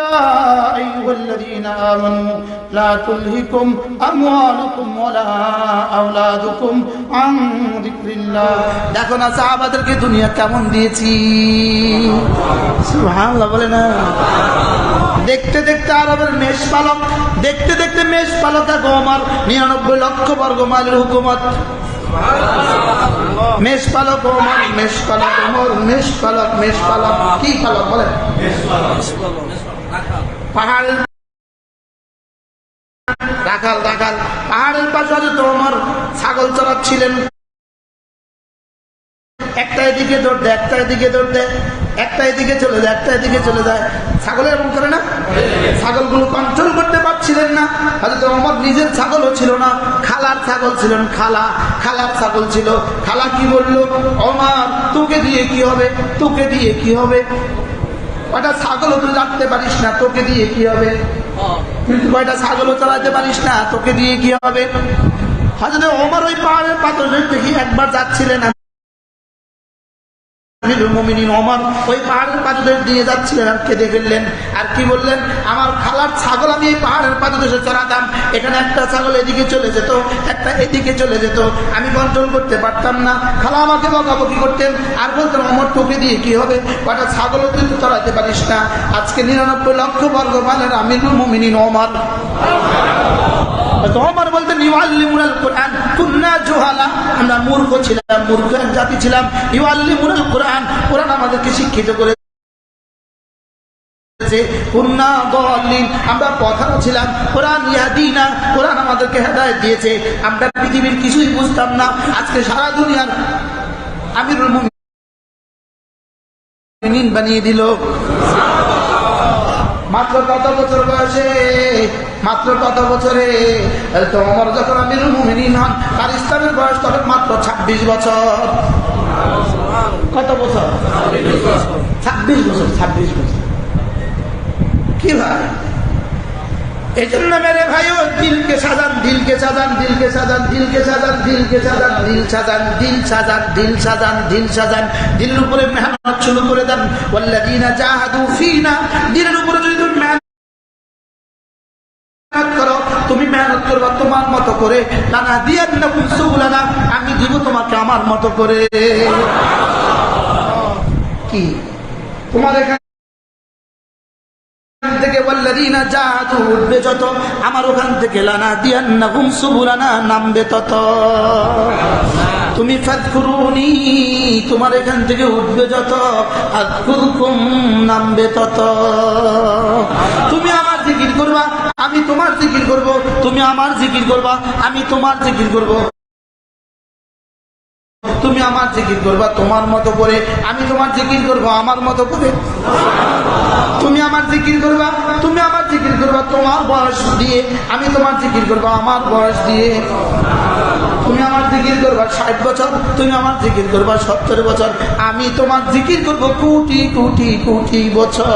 يا أيها الذين آمنوا لا تلهكم أموالكم ولا أولادكم عن ذكر الله দেখো না সাহাবাদেরকে দুনিয়া কেমন দিয়েছি সুবহানাল্লাহ বলে না দেখতে দেখতে আরবের মেষ পালক দেখতে দেখতে মেষ পালক এক আমার নিরানব্বই লক্ষ বর্গ মাইলের হুকুমত মেষ পালক ওমর মেষ পালক ওমর মেষ পালক মেষ কি পালক বলে পাহাড় রাখাল রাখাল পাহাড়ের পাশে তো তোমার ছাগল চড়াচ্ছিলেন। একটা এদিকে দৌড় দেয় একটা এদিকে দৌড় দেয় একটা এদিকে চলে যায় একটা এদিকে চলে যায়। ছাগল এরকম করে না? ছাগলগুলো কন্ট্রোল করতে পারছিলেন না। হয়তো আমার নিজের ছাগলও ছিল না। খালার ছাগল ছিলেন খালা। খালার ছাগল ছিল। খালা কি বলল? অমার তোকে দিয়ে কি হবে? তোকে দিয়ে কি হবে? কয়টা ছাগলও তুই রাখতে পারিস না, তোকে দিয়ে কি হবে? কিন্তু কয়টা ছাগলও চালাতে পারিস না, তোকে দিয়ে কি হবে? হয়তো ওমর ওই পাহাড়ের পাথর দেখি একবার যাচ্ছিলেন। ওই পাহাড়ের দিয়ে যাচ্ছিলেন আর ফেললেন। আর কি বললেন? আমার খালার আমি পাহাড়ের চড়াতাম। এখানে একটা এদিকে চলে যেত, একটা এদিকে চলে যেত। আমি কন্ট্রোল করতে পারতাম না। খালা আমাকে বকাবকি করতেন। আর বলতেন অমর তোকে দিয়ে কি হবে? কটা ছাগলও তুই তো পারিস না। আজকে নিরানব্বই লক্ষ বর্গ মানের আমিরুল মুমিনিন ওমর। বলতে ইউআল্লিমুনাল কোরআন। জুহালা। আমরা মূর্খ ছিলাম, মূর্খ জাতি ছিলাম। ইউআল্লিমুনাল কোরআন। কোরআন আমাদেরকে শিক্ষিত করে আমরা পথানো ছিলাম। কোরআন ইয়াদিনা কোরআন আমাদেরকে হেদায়েত দিয়েছে। আমরা পৃথিবীর কিছুই বুঝতাম না। আজকে সারা দুনিয়ার আমিরুল বানিয়ে দিল। মাত্র কত বছর বয়সে? মাত্র কত বছরে? তো আমার যখন আমি মুমিনিন হন, তার ইসলামের বয়স তখন মাত্র ছাব্বিশ বছর। কত বছর? ছাব্বিশ বছর ছাব্বিশ বছর। কি ভাই? এই জন্য মেরে ভাইও দিলকে সাজান দিলকে সাজান দিলকে সাজান দিলকে সাজান দিলকে সাজান, দিল সাজান দিল সাজান দিল সাজান দিল সাজান। দিলের উপরে মেহনত শুরু করে দেন। ওয়াল্লাযীনা জাহাদু ফিনা, দিলের উপরে মেহনত করবা তোমার মতো করে, নানা দিয়ান না, আমি দিব তোমাকে আমার মতো করে। কি? তোমার এখানে উঠবে যত, আমার ওখান থেকে লানা সুবুলানা নামবে তত। তুমি তোমার এখান থেকে উঠবে যত নামবে তত। তুমি আমার জিকির করবা আমি তোমার জিকির করব। তুমি আমার জিকির করবা, আমি তোমার জিকির করব। তুমি আমার জিকির করবা তোমার মতো করে, আমি তোমার জিকির করব আমার মতো করে। তুমি আমার জিকির করবা, তুমি আমার জিকির করবা তোমার বয়স দিয়ে, আমি তোমার জিকির করব আমার বয়স দিয়ে। তুমি আমার জিকির করবা ষাট বছর, তুমি আমার জিকির করবা সত্তর বছর, আমি তোমার জিকির করব কোটি কোটি কোটি বছর।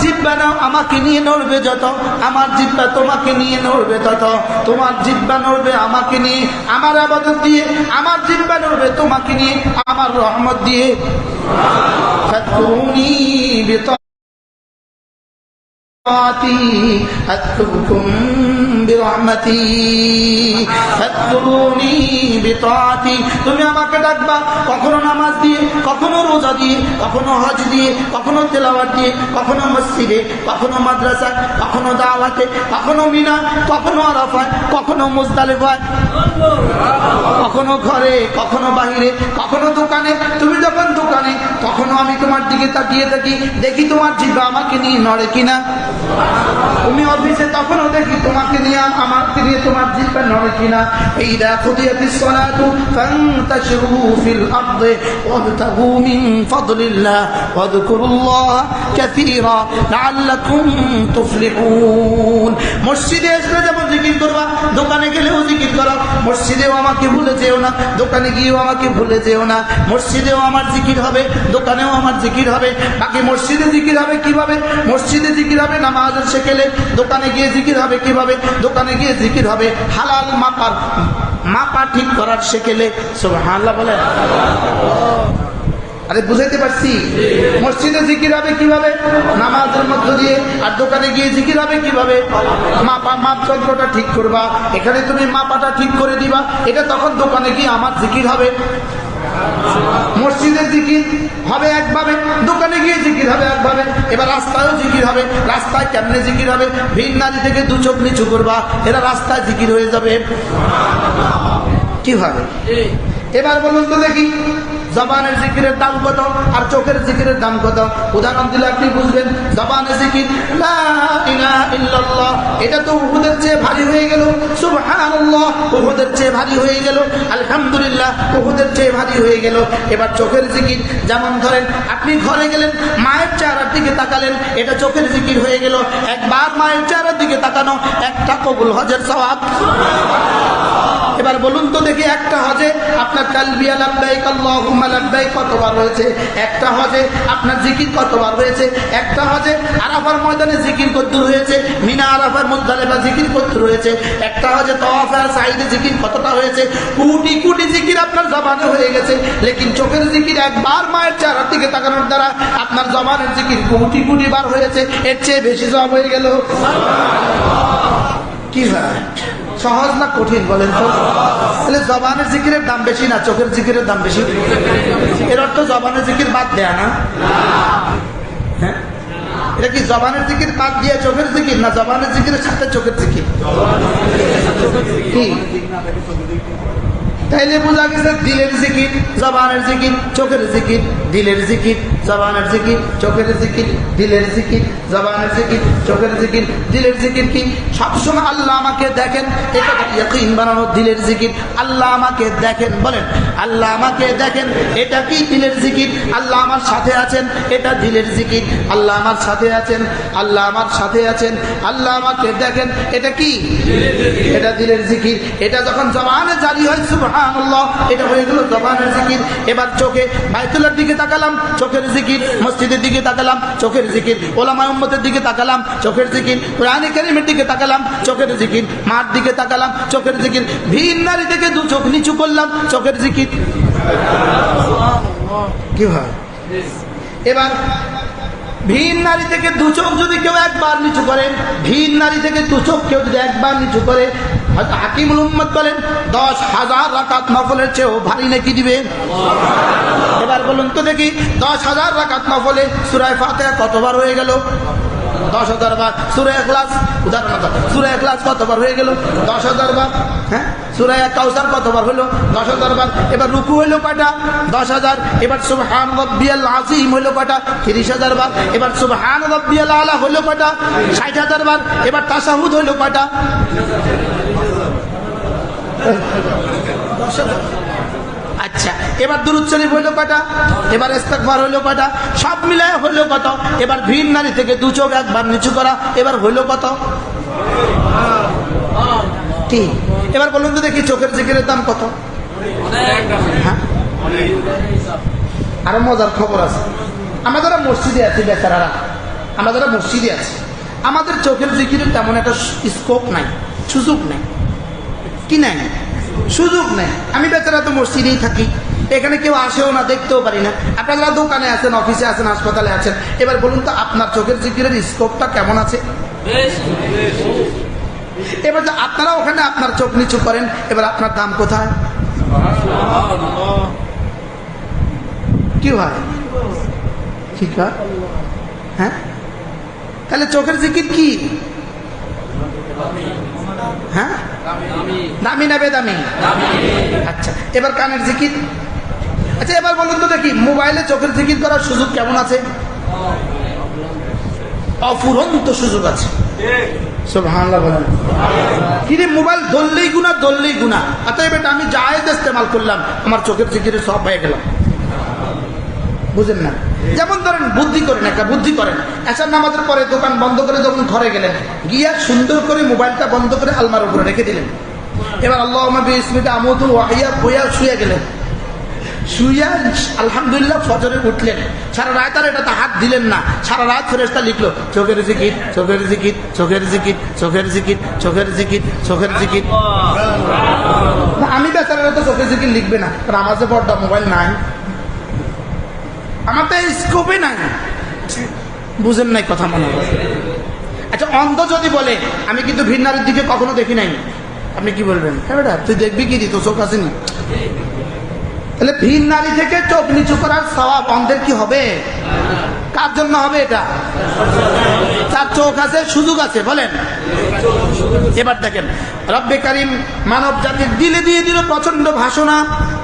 জিব্বা নাও আমাকে নিয়ে নড়বে যত আমার জিব্বা তোমাকে নিয়ে নড়বে তত তোমার জিব্বা নড়বে আমাকে নিয়ে আমার আবাদত দিয়ে আমার জিব্বা নড়বে তোমাকে নিয়ে আমার রহমত দিয়ে ফাদকুরুনি বিত- أذكركم برحمتي فاذكروني بطاعتي তুমি আমাকে ডাকবা কখনো নামাজ দিয়ে কখনো রোজা দিয়ে কখনো হজ দিয়ে কখনো তেলাওয়াত দিয়ে কখনো মসজিদে কখনো মাদ্রাসা কখনো দাওয়াতে কখনো মিনা কখনো আরাফায় কখনো মুজদালিফায় কখনো ঘরে, কখনো বাহিরে, কখনো দোকানে, তুমি যখন দোকানে কখনো আমি তোমার দিকে তাকিয়ে থাকি, দেখি তোমার জিব্বা আমাকে নিয়ে নড়ে কিনা। তুমি অফিসে তখনও দেখি তোমাকে নিয়ে আমার তিনি তোমার জিব্বা নড়ে কিনা। এই দেখো ফিল আরদি ওয়াবতাগু মিন ফাদলিল্লাহ ওয়াযকুরুল্লাহ কাসীরা লাআল্লাকুম তুফলিহুন। মসজিদে এসে যেমন জিকির করবা, দোকানে গেলেও জিকির করো মসজিদেও আমাকে ভুলে যেও না, দোকানে গিয়েও আমাকে ভুলে যেও না। মসজিদেও আমার জিকির হবে, দোকানেও আমার জিকির হবে। বাকি মসজিদে জিকির হবে কীভাবে? মসজিদে জিকির হবে না নামাজের শেখেলে দোকানে গিয়ে জিকির হবে কীভাবে? দোকানে গিয়ে জিকির হবে। হালাল মাপার, মাপা ঠিক করার শেখেলে সব হাল্লা বলে আরে বুঝাইতে পারছি। মসজিদে জিকির হবে কীভাবে? নামাজের মধ্য দিয়ে। আর দোকানে গিয়ে জিকির হবে কীভাবে? মাপা মাপ যন্ত্রটা ঠিক করবা। এখানে তুমি মাপাটা ঠিক করে দিবা। এটা তখন দোকানে গিয়ে আমার জিকির হবে। মসজিদের জিকির হবে একভাবে, দোকানে গিয়ে জিকির হবে একভাবে। এবার রাস্তায়ও জিকির হবে। রাস্তায় কেমনে জিকির হবে? ভিন নারী থেকে দু চোখ নিচু করবা। এরা রাস্তায় জিকির হয়ে যাবে। কীভাবে? এবার বলুন তো দেখি। জবানের জিকিরের দাম কত? আর চোখের জিকিরের দাম কত? উদাহরণ দিলে আপনি বুঝবেন জবানের জিকির এটা তো উহুদের চেয়ে ভারী হয়ে গেল। উহুদের চেয়ে ভারী হয়ে গেল। আলহামদুলিল্লাহ, উহুদের চেয়ে ভারী হয়ে গেল। এবার চোখের জিকির, যেমন ধরেন আপনি ঘরে গেলেন, মায়ের চেহারার দিকে তাকালেন, এটা চোখের জিকির হয়ে গেল। একবার মায়ের চেহারার দিকে তাকানো, একটা কবুল হজের সওয়াব। এবার বলুন তো দেখি একটা হজে আপনার তালবিয়া লাব্বাইক, আল্লাহুম্মা লাব্বাইক কতবার হয়েছে? একটা হজে আপনার জিকির কতবার হয়েছে? একটা হজে আরাফার ময়দানে জিকির কদ্দুর হয়েছে? মিনা আরাফার জিকির কদ্দুর হয়েছে একটা তওয়াফে আর সাইদে জিকির কতটা হয়েছে? জিকির আপনার হয়ে গেছে। চোখের জিকির একবার মায়ের চেহারার দিকে তাকানোর দ্বারা আপনার জবানের জিকির কোটি কোটি বার হয়েছে। এর চেয়ে বেশি জব হয়ে গেল। কি সহজ না কঠিন বলেন তো? তাহলে জবানের জিকিরের দাম বেশি না চোখের জিকিরের দাম বেশি? এর অর্থ জবানের জিকির বাদ দেয়া না। হ্যাঁ? এটা কি জবানের জিকির বাদ দিয়ে চোখের জিকির না জবানের জিকিরের সাথে চোখের জিকির? কি? তাইলে বোঝা গেছে দিলের জিকির, জবানের জিকির, চোখের জিকির, দিলের জিকির, জবানের জিকির, চোখের জিকির, দিলের জিকির, জবানের জিকির, চোখের জিকির, দিলের জিকির কি? সবসময় আল্লাহ আমাকে দেখেন এটা বানানো দিলের জিকির, আল্লাহ আমাকে দেখেন, বলেন, আল্লাহ আমাকে দেখেন, এটা কি দিলের জিকির? আল্লাহ আমার সাথে আছেন, এটা দিলের জিকির। আল্লাহ আমার সাথে আছেন, আল্লাহ আমার সাথে আছেন, আল্লাহ আমাকে দেখেন, এটা কি? এটা দিলের জিকির। এটা যখন জবানে জারি হয় সুবহানাল্লাহ এটা হয়ে গেল জবানের জিকির। এবার চোখে বাইতুল্লার দিকে তাকালাম চোখের জিকির। মসজিদের দিকে তাকালাম চোখের জিকির। ওলামা উম্মতের দিকে তাকালাম চোখের জিকির। কোরআনে কারিমের দিকে তাকালাম চোখের জিকির। মার দিকে তাকালাম চোখের জিকির। ভিন নারী থেকে দু চোখ নিচু করলাম চোখের জিকির। কি হয়? এবার ভিন নারী থেকে দু চোখ যদি কেউ একবার নিচু করে ভিন নারী থেকে দু চোখ কেউ যদি একবার নিচু করে হাকিমুল উম্মদ বলেন, দশ হাজার রাকাত নফলের চেয়েও ভারী নাকি দিবে। এবার বলুন তো দেখি, দশ হাজার রাকাত নফলে সুরায় ফাতে কতবার হয়ে গেল? দশ হাজার বার। সুরে ক্লাস উদাহরণ সুরে ক্লাস কতবার হয়ে গেল? দশ হাজার বার। হ্যাঁ? সুরায় কাউসার কতবার হলো? দশ হাজার বার। এবার রুকু হইল কয়টা? দশ হাজার। এবার সুবহান রব্বিয়াল আজিম হইল কয়টা? তিরিশ হাজার বার। এবার সুবহান রব্বিয়াল আলা হইল কয়টা? ষাট হাজার বার। এবার তাসাহুদ হইল হাজার আচ্ছা এবার দুরুদ শরীফ হইল কটা এবার ইস্তেগফার হইল কটা সব মিলায় হইল কত? এবার ভিন নারী থেকে দু চোখ একবার নিচু করা, এবার হইল কত? কি এবার বলুন তো দেখি চোখের জিকিরের দাম কত? হ্যাঁ? আরও মজার খবর আছে। আমরা মসজিদে আছি বেচারারা। আমরা মসজিদে আছি। আমাদের চোখের জিকিরের তেমন একটা স্কোপ নাই, সুযোগ নাই। কি নাই? সুযোগ নেই। আমি বেচারা তো মসজিদেই থাকি। এখানে কেউ আসেও না, দেখতেও পারি না। আপনারা দোকানে আছেন, অফিসে আছেন, হাসপাতালে আছেন। এবার বলুন তো, আপনার চোখের জিকিরের স্কোপটা কেমন আছে? এবার আপনারা ওখানে আপনার চোখ নিচু করেন। এবার আপনার দাম কোথায়? কি হয় ঠিক হ্যাঁ? তাহলে চোখের জিকির কি? হ্যাঁ? দামি না বেদামি? আচ্ছা এবার কানের জিকির। আচ্ছা এবার বলুন তো দেখি মোবাইলে চোখের জিকির করার সুযোগ কেমন আছে? অফুরন্ত সুযোগ আছে। কিরে মোবাইল ধরলেই গুণা ধরলেই গুণা। অতএব এটা আমি জায়েজ ইস্তেমাল করলাম আমার চোখের চিকিরে সব হয়ে গেলাম বুঝেন না? যেমন ধরেন বুদ্ধি করেন একটা বুদ্ধি করেন। এসার নামাজের পরে দোকান বন্ধ করে যখন ঘরে গেলেন গিয়া সুন্দর করে মোবাইলটা বন্ধ করে আলমার উপরে রেখে দিলেন। এবার আল্লাহ ইসমিটা আমদু ওয়াহিয়া বইয়া শুয়ে গেলেন। শুইয়া আলহামদুলিল্লাহ ফজরে উঠলেন। সারা রাত আর এটাতে হাত দিলেন না। সারা রাত ফেরেস্তা লিখলো চোখের জিকির চোখের জিকির চোখের জিকির চোখের জিকির চোখের জিকির চোখের জিকির। না, আমি বেচারা তো চোখের জিকির লিখবে না। কারণ আমার যে বড় মোবাইল নাই। আমার তো স্কোপে নাই। বুঝেন নাই কথা মনে হয়। আচ্ছা অন্ধ যদি বলে, আমি কিন্তু ভিন্নারের দিকে কখনো দেখি নাই। আপনি কি বলবেন? হ্যাঁ বেটা, তুই দেখবি কি তো চোখ আসেনি তাহলে ভিন নারী থেকে চোখ নিচু করার স্বভাব অন্ধের কি হবে? কার জন্য হবে এটা? তার চোখ আছে, সুযোগ আছে, বলেন। এবার দেখেন, রব্বে কারিম মানব জাতির দিলে দিয়ে দিল প্রচণ্ড ভাষণা।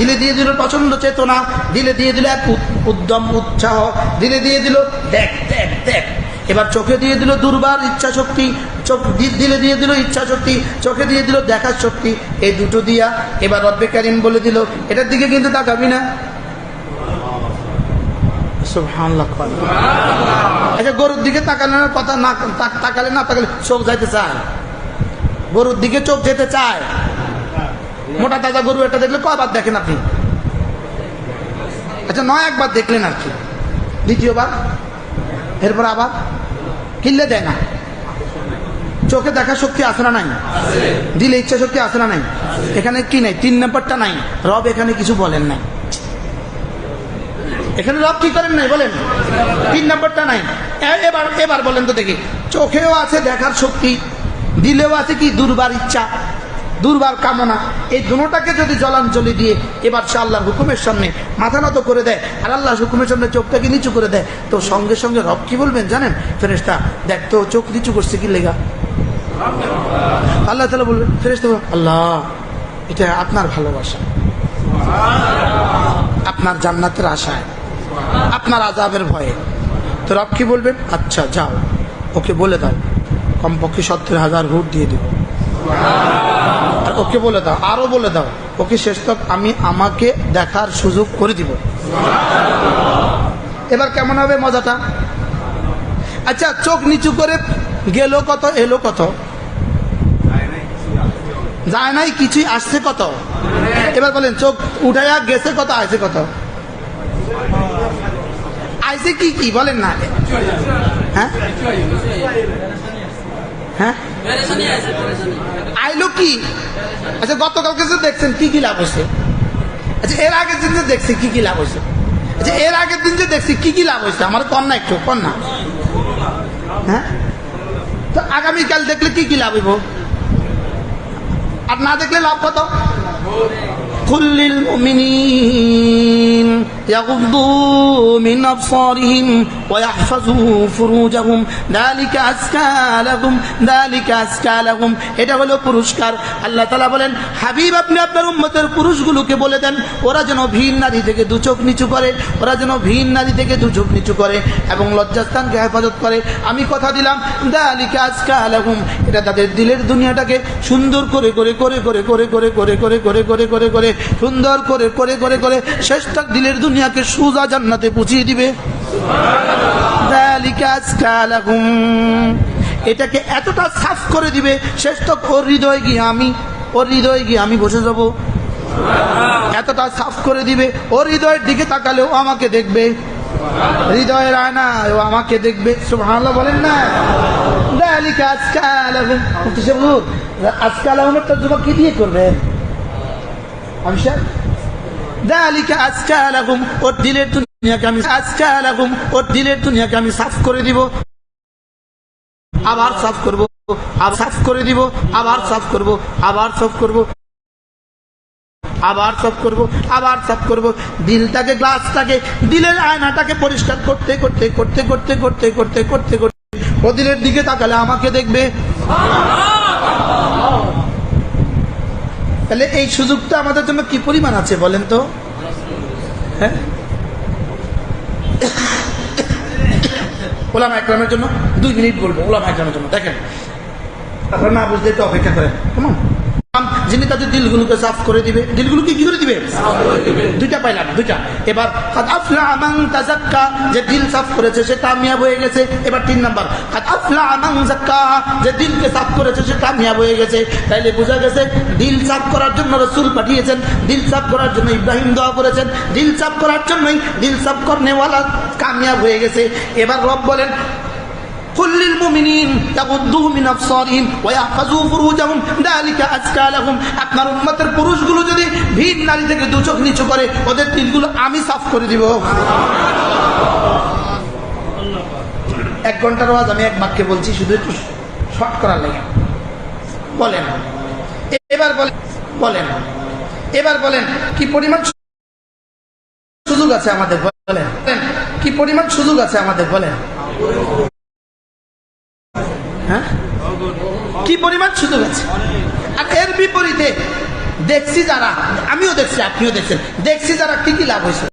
দিলে দিয়ে দিল প্রচণ্ড চেতনা, দিলে দিয়ে দিল এক উদ্যম, উৎসাহ, দিলে দিয়ে দিল দেখ দেখ দেখ। এবার চোখে দিয়ে দিল দুর্বার ইচ্ছা শক্তি চোখ দিলে দিয়ে দিল ইচ্ছা শক্তি চোখে দিয়ে দিল দেখার শক্তি। এই দুটো দিয়া এবার রব্বে কারিম বলে দিল, এটার দিকে কিন্তু তাকাবি না। আচ্ছা গরুর দিকে তাকালে না কথা না তাকালে না, তাকালে চোখ যাইতে চায়। গরুর দিকে চোখ যেতে চায়। মোটা তাজা গরু এটা দেখলে কয়বার দেখেন আপনি? আচ্ছা নয় একবার দেখলেন আর কি। দ্বিতীয়বার, এরপর আবার? কিনলে দেয় না। চোখে দেখা শক্তি আছে না নাই? দিলে ইচ্ছা শক্তি আছে না নাই? এখানে কি নাই? তিন নম্বরটা নাই। রব এখানে কিছু বলেন নাই। এখানে রব কি করেন নাই? বলেন। তিন নম্বরটা নাই। এবার এবার বলেন তো দেখি। চোখেও আছে দেখার শক্তি, দিলেও আছে কি? দুর্বার ইচ্ছা। দুর্বার কামনা। এই দুটাকে যদি জলাঞ্জলি দিয়ে এবার সে আল্লাহর হুকুমের সামনে মাথা নত করে দেয়, আর আল্লাহ হুকুমের সামনে চোখটাকে নিচু করে দেয়, তো সঙ্গে সঙ্গে রব কি বলবেন জানেন? ফেরেস্তা দেখ তো চোখ নিচু করছে কি লেগা? আল্লাহ তালা বলবেন ফেরেস্তা আল্লাহ, এটা আপনার ভালোবাসা। আপনার জান্নাতের আশায়, আপনার আজাবের ভয়ে। তো রব কি বলবেন? আচ্ছা যাও, ওকে বলে দাও। কমপক্ষে সত্তর হাজার ভোট দিয়ে দেব। ওকে বলে দাও, আরও বলে দাও। ওকে শেষ তক আমি আমাকে দেখার সুযোগ করে দিব। এবার কেমন হবে মজাটা? আচ্ছা চোখ নিচু করে গেল কত, এলো কত? যায় নাই, কিছুই আসছে কত? এবার বলেন, চোখ উঠাইয়া গেছে কত, আসছে কত? আইসে কি কি? বলেন না। হ্যাঁ? হ্যাঁ? আইলো কি? আচ্ছা গতকালকে যে দেখছেন, কি কি লাভ হয়েছে? আচ্ছা এর আগের দিন যে দেখছি কি কি লাভ হয়েছে? আচ্ছা এর আগের দিন যে দেখছি কি কি লাভ হয়েছে? আমার কন্যা একটু কন্যা হ্যাঁ? তো আগামীকাল দেখলে কি কি লাভ হইব? আর না দেখলে লাভ কত? قل للمؤمنين يغضوا من أبصارهم ويحفظوا فروجهم ذلك أزكى لهم ذلك أزكى لهم এটা হলো পুরস্কার আল্লাহ তালা বলেন হাবিব আপনি আপনার উম্মতের পুরুষগুলোকে বলে দেন ওরা যেন ভিন নারী থেকে দু চোখ নিচু করে ওরা যেন ভিন নারী থেকে দু চোখ নিচু করে এবং লজ্জাস্থানকে হেফাজত করে আমি কথা দিলাম দালিকা আজকা আলাহুম এটা তাদের দিলের দুনিয়াটাকে সুন্দর করে করে করে করে করে করে করে করে করে করে করে করে সুন্দর করে করে করে করে শেষটা দিলের দুনিয়াকে সুজা জান্নাতে পৌঁছিয়ে দিবে। এটাকে এতটা সাফ করে দিবে শেষ তক ওর হৃদয় গিয়ে আমি, ওর হৃদয় গিয়ে আমি বসে যাব। এতটা সাফ করে দিবে, ওর হৃদয়ের দিকে তাকালে ও আমাকে দেখবে। হৃদয়ের আয়না ও আমাকে দেখবে। সুবহানাল্লাহ বলেন না। আজকাল আজকাল আহুমের তর্জমা কি দিয়ে করবেন? সাহেব দালিকা আজকাল ওর আমি করে দিব আবার করে দিব আবার সাফ আবার আবার আবার দিলটাকে গ্লাসটাকে দিলের আয়নাটাকে পরিষ্কার করতে করতে করতে করতে করতে করতে করতে করতে ও দিলের দিকে তাকালে আমাকে দেখবে তাহলে এই সুযোগটা আমাদের জন্য কি পরিমাণ আছে বলেন তো? হ্যাঁ? একরামের জন্য দুই মিনিট বলব, ওলামা একরামের জন্য, দেখেন। আপনারা না বুঝলে একটু অপেক্ষা করেন। কেমন যিনি তাদের দিলগুলোকে সাফ করে দিবে। দিলগুলোকে কি করে দিবে? দুইটা পাইলাম, দুইটা। এবার যে দিল সাফ করেছে, সে কামিয়াব হয়ে গেছে। এবার তিন নাম্বার যে দিলকে সাফ করেছে, সে কামিয়াব হয়ে গেছে। তাইলে বোঝা গেছে, দিল সাফ করার জন্য রসুল পাঠিয়েছেন, দিল সাফ করার জন্য ইব্রাহিম দোয়া করেছেন, দিল সাফ করার জন্যই দিল সাফ করনেওয়ালা কামিয়াব হয়ে গেছে। এবার রব বলেন قل للمؤمنين يغضوا من ابصارهم ويحفظوا فروجهم ذلك ازكى لهم আপনার উম্মতের পুরুষগুলো যদি ভিন নারী থেকে দু চোখ নিচু করে ওদের তিলগুলো আমি সাফ করে দিব এক ঘন্টার আওয়াজ আমি এক বাক্যে বলছি শুধু একটু শর্ট করার লাগে বলেন এবার বলেন বলেন এবার বলেন কি পরিমাণ সুযোগ আছে আমাদের বলেন বলেন, কি পরিমাণ সুযোগ আছে আমাদের বলেন হ্যাঁ? কি পরিমাণ সুযোগ আছে? আর এর বিপরীতে দেখছি যারা, আমিও দেখছি, আপনিও দেখছেন, দেখছি যারা কি কি লাভ হয়েছে।